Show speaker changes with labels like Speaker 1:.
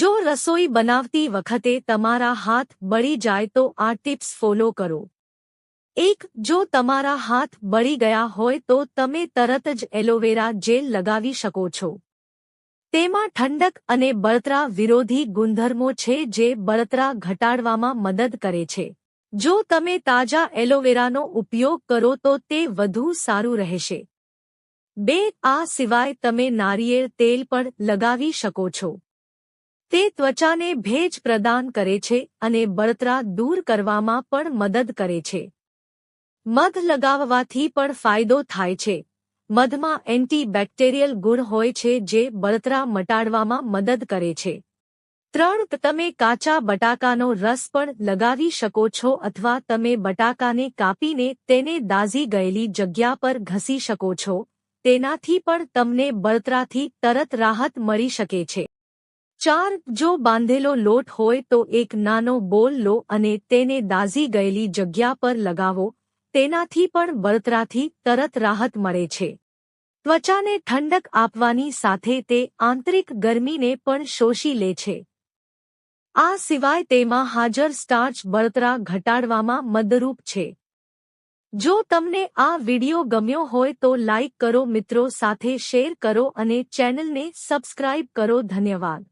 Speaker 1: જો રસોઈ બનાવતી વખતે તમારા હાથ બળી જાય તો આ ટિપ્સ ફોલો કરો. એક, જો તમારા હાથ બળી ગયા હોય તો તમે તરત જ એલોવેરા જેલ લગાવી શકો છો. તેમાં ઠંડક અને બળતરા વિરોધી ગુણધર્મો છે જે બળતરા ઘટાડવામાં મદદ કરે છે. જો તમે તાજા એલોવેરાનો ઉપયોગ કરો તો તે વધુ સારું રહેશે. બે, આ સિવાય તમે નારિયેળ તેલ પણ લગાવી શકો છો. તે ત્વચાને ભેજ પ્રદાન કરે છે અને બળતરા દૂર કરવામાં પણ મદદ કરે છે. મધ લગાવવાથી પણ ફાયદો થાય છે. મધમાં એન્ટીબેક્ટેરિયલ ગુણ હોય છે જે બળતરા મટાડવામાં મદદ કરે છે. ત્રણ, તમે કાચા બટાકાનો રસ પણ લગાવી શકો છો અથવા તમે બટાકાને કાપીને તેને દાઝી ગયેલી જગ્યા પર ઘસી શકો છો. તેનાથી પણ તમને બળતરાથી તરત રાહત મળી શકે છે. ચાર જો બાંધેલો લોટ હોય તો એક નાનો બોલ લો અને તેને દાઝી ગયેલી જગ્યા પર લગાવો, તેનાથી પણ બળતરાથી તરત રાહત મળે છે. ત્વચાને ઠંડક આપવાની સાથે તે આંતરિક ગરમીને પણ શોષી લે છે. આ સિવાય તેમાં હાજર સ્ટાર્ચ બળતરા ઘટાડવામાં મદરૂપ છે. જો તમને આ વિડિયો ગમ્યો હોય તો લાઇક કરો, મિત્રો સાથે શેર કરો અને ચેનલને સબસ્ક્રાઇબ કરો. ધન્યવાદ.